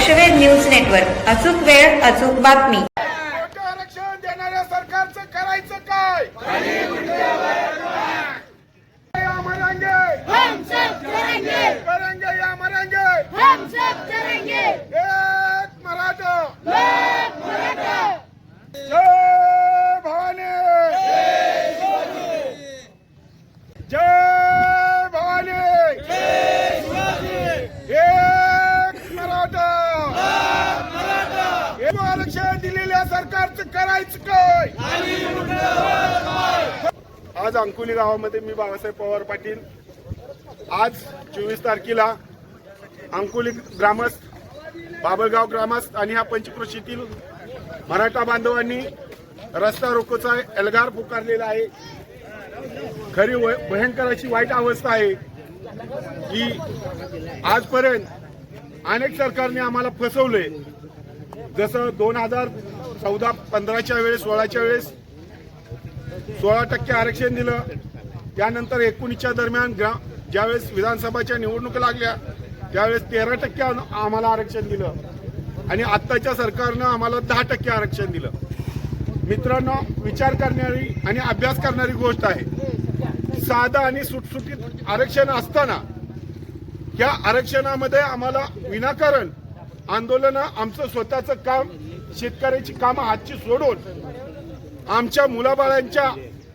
लक्षवेध news network. अचूक वेळ अचूक बातमी मोठं आरक्षण देणाऱ्या सरकारचं करायचं काय या मरांगे हम सब करेंगे करेंगे या मरांगे हम सब करेंगे एक मराठा एक मराठा जय भवानी जय भवानी एक मराठा हे आरक्षण दिलेल्या सरकारचं करायचं काय आज अंकुली गावामध्ये मी बाबासाहेब पवार पाटील. आज चोवीस तारखेला अंकुली ग्रामस्थ बाबळगाव ग्रामस्थ आणि ह्या पंचक्रोशीतील मराठा बांधवांनी रस्ता रोकोचा एल्गार पुकारलेला आहे. खरी भयंकर अशी वाईट अवस्था आहे की आजपर्यंत अनेक सरकारने आम्हाला फसवले जसं दोन हजार चौदा पंधराच्या वेळेस सोळाच्या वेळेस सोळा टक्के आरक्षण दिलं. त्यानंतर एकोणीसच्या दरम्यान ग्रा ज्यावेळेस विधानसभाच्या निवडणुका लागल्या त्यावेळेस तेरा टक्के आम्हाला आरक्षण दिलं. आणि आत्ताच्या सरकारनं आम्हाला दहा टक्के आरक्षण दिलं. मित्रांनो विचार करणारी आणि अभ्यास करणारी गोष्ट आहे. साधा आणि सुटसुटीत आरक्षण असताना या आरक्षणामध्ये आम्हाला विनाकारण आंदोलनं आमचं स्वतःचं काम शेतकऱ्याची कामं हातची सोडून आमच्या मुलाबाळांच्या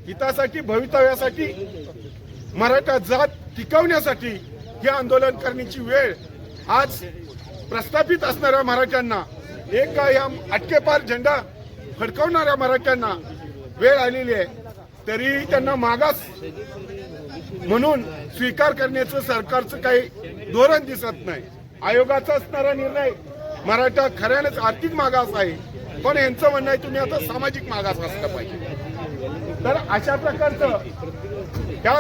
हितासाठी भवितव्यासाठी मराठा जात टिकवण्यासाठी हे आंदोलन करण्याची वेळ आज प्रस्थापित असणाऱ्या मराठ्यांना एक का या अटकेपार झेंडा फडकवणाऱ्या मराठ्यांना वेळ आलेली आहे. तरीही त्यांना मागास म्हणून स्वीकार करण्याचं सरकारचं काही धोरण दिसत नाही. आयोगाचा असणारा निर्णय मराठा खऱ्यानेच आर्थिक मागास आहे. पण यांचं म्हणणं आहे तुम्ही आता सामाजिक मागास असलं पाहिजे. तर अशा प्रकारचं ह्या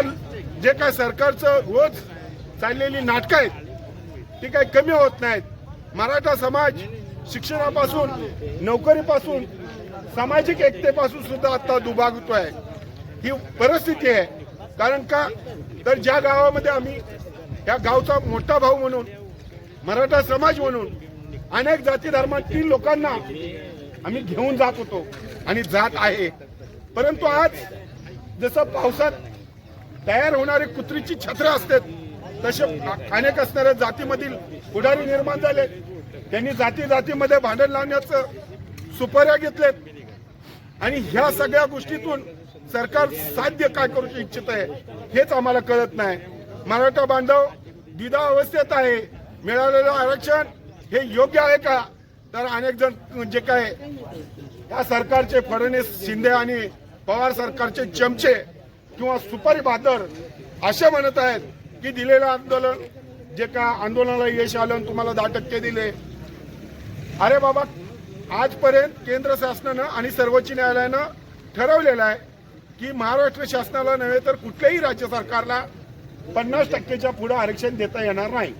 जे काय सरकारचं रोज चाललेली नाटकं आहेत ती काही कमी होत नाहीत. मराठा समाज शिक्षणापासून नोकरीपासून सामाजिक एकतेपासून सुद्धा आता आहे ही परिस्थिती आहे. कारण का? तर ज्या गावामध्ये आम्ही या गावचा मोठा भाऊ म्हणून मराठा समाज म्हणून अनेक जाती धर्मातील लोकांना आम्ही घेऊन जात होतो आणि जात आहे. परंतु आज जसं पावसात तयार होणारे कुत्रीची छत्र असतात तसे अनेक असणाऱ्या जातीमधील पुढारी निर्माण झाले. त्यांनी जाती जातीमध्ये भांडण लावण्याचं सुपाऱ्या घेतलेत. आणि ह्या सगळ्या गोष्टीतून सरकार साध्य काय करू इच्छित आहे हेच आम्हाला कळत नाही. मराठा बांधव द्विधा अवस्थेत आहे. मिळालेलं आरक्षण हे योग्य आहे का? तर अनेक जण जे काय या सरकारचे फडणवीस शिंदे आणि पवार सरकारचे चमचे किंवा सुपारी बहादर असे म्हणत आहेत की दिलेलं आंदोलन जे का आंदोलनाला यश आलं तुम्हाला दहा टक्के दिले. अरे बाबा आजपर्यंत केंद्र शासनानं आणि सर्वोच्च न्यायालयानं ठरवलेलं आहे की महाराष्ट्र शासनाला नव्हे तर कुठल्याही राज्य सरकारला पन्नास टक्केच्या पुढे आरक्षण देता येणार नाही.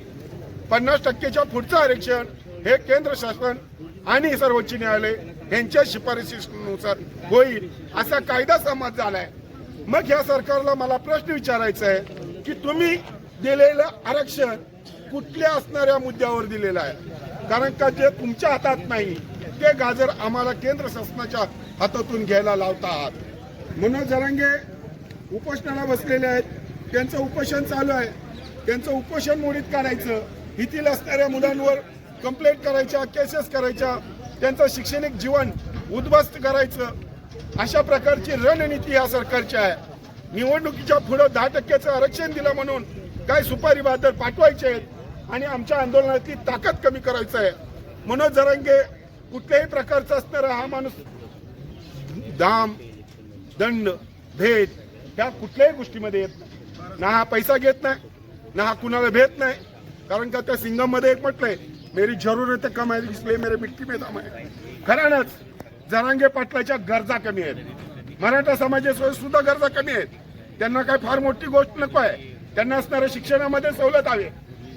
पन्नास टक्केच्या पुढचं आरक्षण हे केंद्र शासन आणि सर्वोच्च न्यायालय यांच्या शिफारशीनुसार होईल असा कायदा समाज झालाय. मग या सरकारला मला प्रश्न विचारायचा आहे की तुम्ही दिलेलं आरक्षण कुठल्या असणाऱ्या मुद्द्यावर दिलेलं आहे? कारण का जे तुमच्या हातात नाही ते गाजर आम्हाला केंद्र शासनाच्या हातातून घ्यायला लावता आहात. मनोज जरांगे उपोषणाला बसलेले आहेत. त्यांचं उपोषण चालू आहे. त्यांचं उपोषण मोडीत काढायचं. भीतील असणाऱ्या मुलांवर कंप्लेंट करायच्या केसेस करायच्या त्यांचं शैक्षणिक जीवन उद्ध्वस्त करायचं अशा प्रकारची रणनीती या सरकारची आहे. निवडणुकीच्या पुढं दहा टक्क्याचं आरक्षण दिलं म्हणून काय सुपारी बहादर पाठवायचे आहेत आणि आमच्या आंदोलनातली ताकद कमी करायचं आहे. मनोज जरांगे कुठल्याही प्रकारचा असणारा हा माणूस दाम दंड भेट ह्या कुठल्याही गोष्टीमध्ये येत नाही. ना हा पैसा घेत नाही ना हा कुणाला भेट नाही. कारण का त्या सिंगममध्ये एक म्हटलंय मेरी जरूरत आहे इसलिए मेरे मिट्टी में दम आहे खऱ्यानंच जरांगे पाटलाच्या गरजा कमी आहेत. मराठा समाजाच्या सुद्धा गरजा कमी आहेत. त्यांना काय फार मोठी गोष्ट नको आहे. त्यांना असणाऱ्या शिक्षणामध्ये सवलत हवी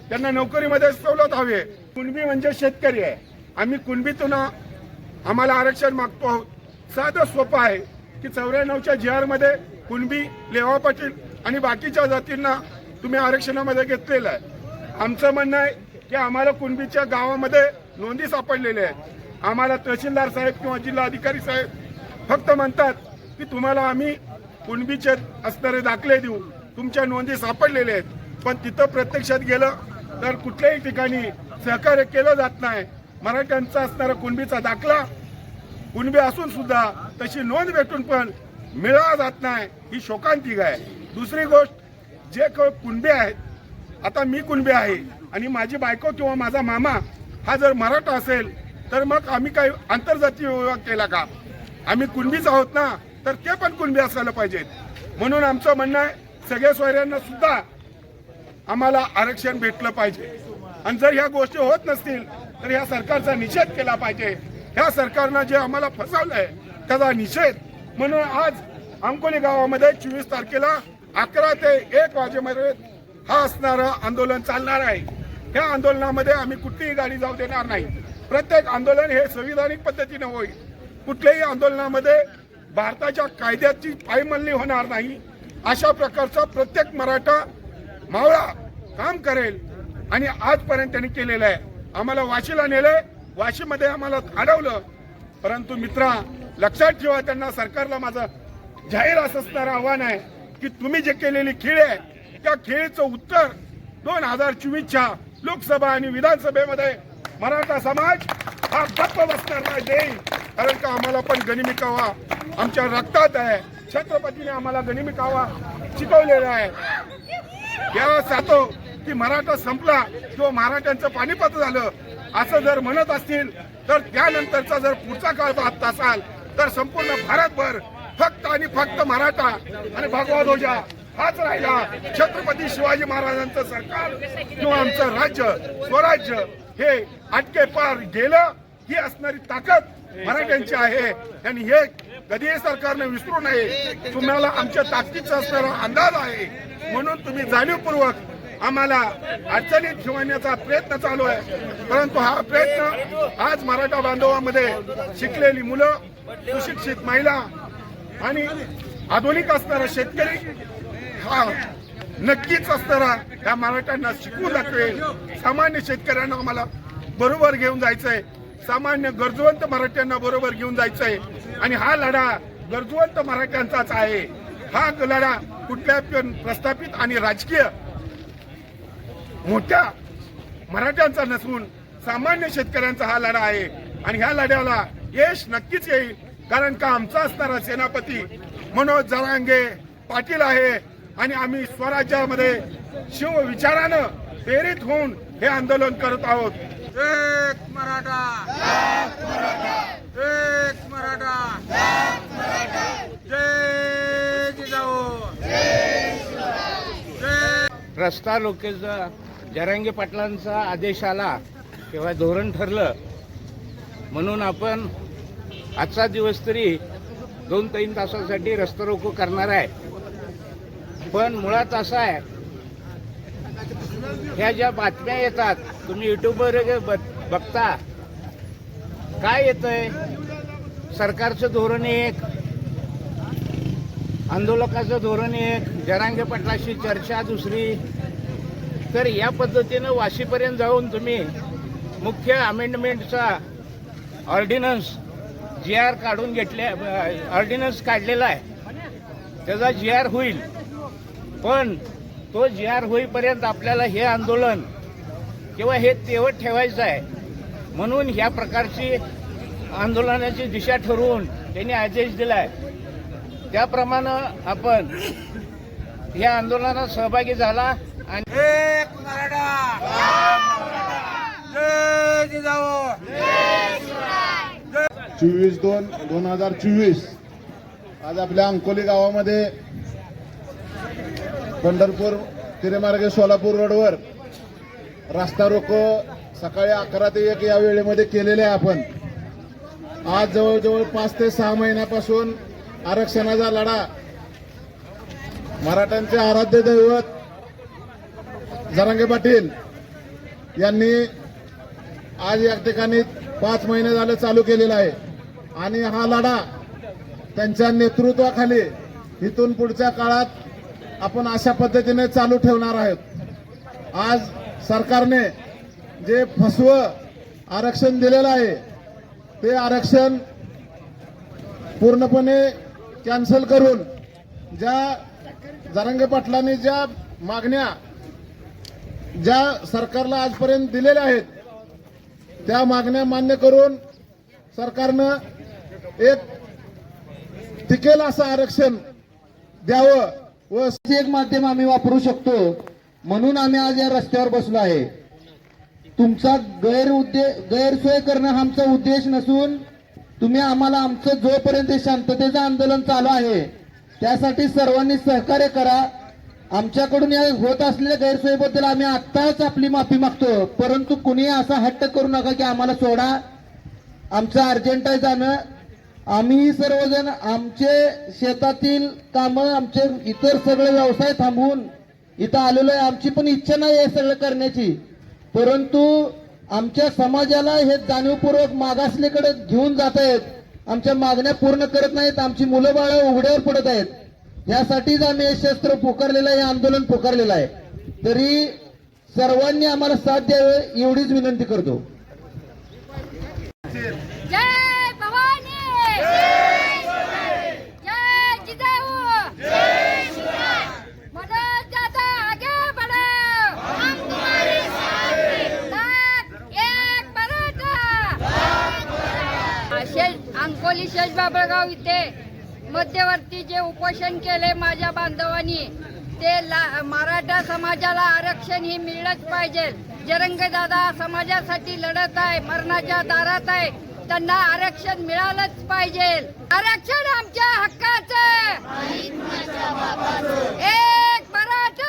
त्यांना नोकरीमध्ये सवलत हवी आहे. कुणबी म्हणजे शेतकरी आहे. आम्ही कुणबीतून आम्हाला आरक्षण मागतो आहोत. साधं सोपं आहे की चौऱ्याण्णवच्या जी आरमध्ये कुणबी लेवा पाटील आणि बाकीच्या जातींना तुम्ही आरक्षणामध्ये घेतलेलं आहे. आमचं म्हणणं आहे की आम्हाला कुणबीच्या गावामध्ये नोंदी सापडलेल्या आहेत. आम्हाला तहसीलदार साहेब किंवा जिल्हा अधिकारी साहेब फक्त म्हणतात की तुम्हाला आम्ही कुणबीचे असणारे दाखले देऊ. तुमच्या नोंदी सापडलेल्या आहेत. पण तिथं प्रत्यक्षात गेलं तर कुठल्याही ठिकाणी सहकार्य केलं जात नाही. मराठ्यांचा असणारा कुणबीचा दाखला कुणबी असून सुद्धा तशी नोंद भेटून पण मिळाला जात नाही ही शोकांतिक आहे. दुसरी गोष्ट जे कुणबी कुणबे आहेत आता मी कुणबे आहे आणि माझी बायको किंवा माझा मामा हा जर मराठा असेल तर मग आम्ही काही आंतरजातीय विवाह केला का? आम्ही कुणबीच आहोत ना? तर ते पण कुणबी असायला पाहिजेत. म्हणून आमचं म्हणणं आहे सगळ्या सोयऱ्यांना सुद्धा आम्हाला आरक्षण भेटलं पाहिजे. आणि जर ह्या गोष्टी होत नसतील तर ह्या सरकारचा निषेध केला पाहिजे. ह्या सरकारनं जे आम्हाला फसवलंय त्याचा निषेध. म्हणून आज अंकोली गावामध्ये चोवीस तारखेला अकरा ते एक वाजेमध्ये हा असणारं आंदोलन चालणार आहे. ह्या आंदोलनामध्ये आम्ही कुठलीही गाडी जाऊ देणार नाही. प्रत्येक आंदोलन हे संविधानिक पद्धतीने होईल. कुठल्याही आंदोलनामध्ये भारताच्या कायद्याची पायमल्ली होणार नाही. अशा प्रकारचा प्रत्येक मराठा मावळा काम करेल आणि आजपर्यंत त्यांनी केलेलं आहे. आम्हाला वाशीला नेलंय वाशीमध्ये आम्हाला अडवलं. परंतु मित्रा लक्षात ठेवा त्यांना सरकारला माझं जाहीर असं असणारं आव्हान आहे की तुम्ही जे केलेली खेळ आहे त्या खेळीचं उत्तर दोन हजार चोवीसच्या लोकसभा आणि विधानसभेमध्ये मराठा समाज हा गप्प बसणार नाही देईल. कारण का आम्हाला पण गणिमिकावा आमच्या रक्तात आहे. छत्रपतीने आम्हाला गणिमिकावा शिकवलेला आहे. या सातो की मराठा संपला किंवा मराठ्यांचं पानिपत झालं असं जर म्हणत असतील तर त्यानंतरचा जर पुढचा काळ पाहत असाल तर संपूर्ण भारतभर फक्त आणि फक्त मराठा आणि भगवा ध्वजा हाच राहिला. छत्रपती शिवाजी महाराजांचं सरकार किंवा आमचं राज्य स्वराज्य हे अटके पार गेलं ही असणारी ताकद मराठ्यांची आहे. आणि हे कधीही सरकारने विसरू नये. तुम्हाला आमच्या ताकदीचा असणारा अंदाज आहे. म्हणून तुम्ही जाणीवपूर्वक आम्हाला अडचणीत ठेवण्याचा प्रयत्न चालू आहे. परंतु हा प्रयत्न आज मराठा बांधवामध्ये शिकलेली मुलं सुशिक्षित महिला आणि आधुनिक असणारा शेतकरी हा नक्कीच असणारा या मराठ्यांना शिकवू दाखवेल. सामान्य शेतकऱ्यांना आम्हाला बरोबर घेऊन जायचंय. सामान्य गरजवंत मराठ्यांना बरोबर घेऊन जायचंय. आणि हा लढा गरजवंत मराठ्यांचाच आहे. हा लढा कुठल्या पण प्रस्थापित आणि राजकीय मोठ्या मराठ्यांचा नसून सामान्य शेतकऱ्यांचा हा लढा आहे. आणि ह्या लढ्याला यश नक्कीच येईल. कारण का आमचा असणारा सेनापती मनोज जरांगे पाटील आहे. आणि आम्ही स्वराज्यामध्ये शिव विचारानं प्रेरित होऊन हे आंदोलन करत आहोत. एक मराठा. एक मराठा. जय जिजाऊ. जय रस्ता रोकेचा जरांगे पाटलांचा आदेश आला किंवा धोरण ठरलं. म्हणून आपण आजचा दिवस तरी दोन तीन तासासाठी रस्ता रोको करणार आहे. पण मुळात असं आहे. ह्या ज्या बातम्या येतात तुम्ही युट्यूबवर बघता. काय येतंय? सरकारचं धोरण एक आंदोलकाचं धोरण एक जरांगे पटलाशी चर्चा दुसरी. तर या पद्धतीनं वाशीपर्यंत जाऊन तुम्ही मुख्य अमेंडमेंटचा ऑर्डिनन्स जी आर काढून घेतल्या ऑर्डिनन्स काढलेला आहे. त्याचा जी आर होईल. पण तो जी आर होईपर्यंत आपल्याला हे आंदोलन किंवा हे तेवत ठेवायचं आहे. म्हणून ह्या प्रकारची आंदोलनाची दिशा ठरवून त्यांनी आदेश दिलाय. त्याप्रमाणे आपण या आंदोलनात सहभागी झाला आणि चोवीस दोन दोन हजार चोवीस. आज आपल्या अंकोली गावामध्ये पंढरपूर तिरेमार्गे सोलापूर रोडवर रास्ता रोको. सकाळी अकरा ते एक या वेळेमध्ये केलेले आहे आपण. आज जवळजवळ पाच ते सहा महिन्यापासून आरक्षणाचा लढा. मराठ्यांचे आराध्य दैवत जरांगे पाटील यांनी आज या ठिकाणी पाच महिने झाले चालू केलेला आहे. आणि हा लढा त्यांच्या नेतृत्वाखाली इथून पुढच्या काळात आपण अशा पद्धतीने चालू ठेवणार आहोत. आज सरकारने जे फसवं आरक्षण दिलेलं आहे ते आरक्षण पूर्णपणे कॅन्सल करून ज्या जरांगे पाटलांनी ज्या मागण्या ज्या सरकारला आजपर्यंत दिलेल्या आहेत त्या मागण्या मान्य करून सरकारनं एक टिकेल असं आरक्षण द्यावं. व एक माध्यम आम्ही वापरू शकतो. म्हणून आम्ही आज या रस्त्यावर बसलो आहे. तुमचा गैरउद्दे गैरसोय करणं हा आमचा उद्देश नसून तुम्ही आम्हाला आमचं जोपर्यंत शांततेचं आंदोलन चालू आहे त्यासाठी सर्वांनी सहकार्य करा. आमच्याकडून या होत असलेल्या गैरसोयीबद्दल आम्ही आत्ताच आपली माफी मागतो. परंतु कुणी असा हट्ट करू नका की आम्हाला सोडा. आमचं अर्जंट आहे जाणं. आम्ही सर्वजण आमचे शेतातील कामं आमचे इतर सगळे व्यवसाय थांबवून इथं आलेलो आहे. आमची पण इच्छा नाही आहे सगळं करण्याची. परंतु आमच्या समाजाला हे जाणीवपूर्वक मागासलेकडे घेऊन जात आहेत. आमच्या मागण्या पूर्ण करत नाहीत. आमची मुलं बाळं उघड्यावर पडत आहेत. यासाठीच आम्ही हे शस्त्र पुकारलेलं आहे हे आंदोलन पुकारलेलं आहे. तरी सर्वांनी आम्हाला साथ द्यावे एवढीच विनंती करतो जय भवानी जय जिजाऊ मनोज दादा आगे बढ़ो हम तुम्हारे साथ एक मराठा शेष बाबळगाव इथे मध्यवर्ती जे उपोषण केले माझ्या बांधवांनी ते ला- मराठा समाजाला आरक्षण ही मिळलंच पाहिजे. जरंग दादा समाजासाठी लढत आहे मरणाच्या दारात आहे. त्यांना आरक्षण मिळालंच पाहिजे. आरक्षण आमच्या हक्काचं. एक मराठा!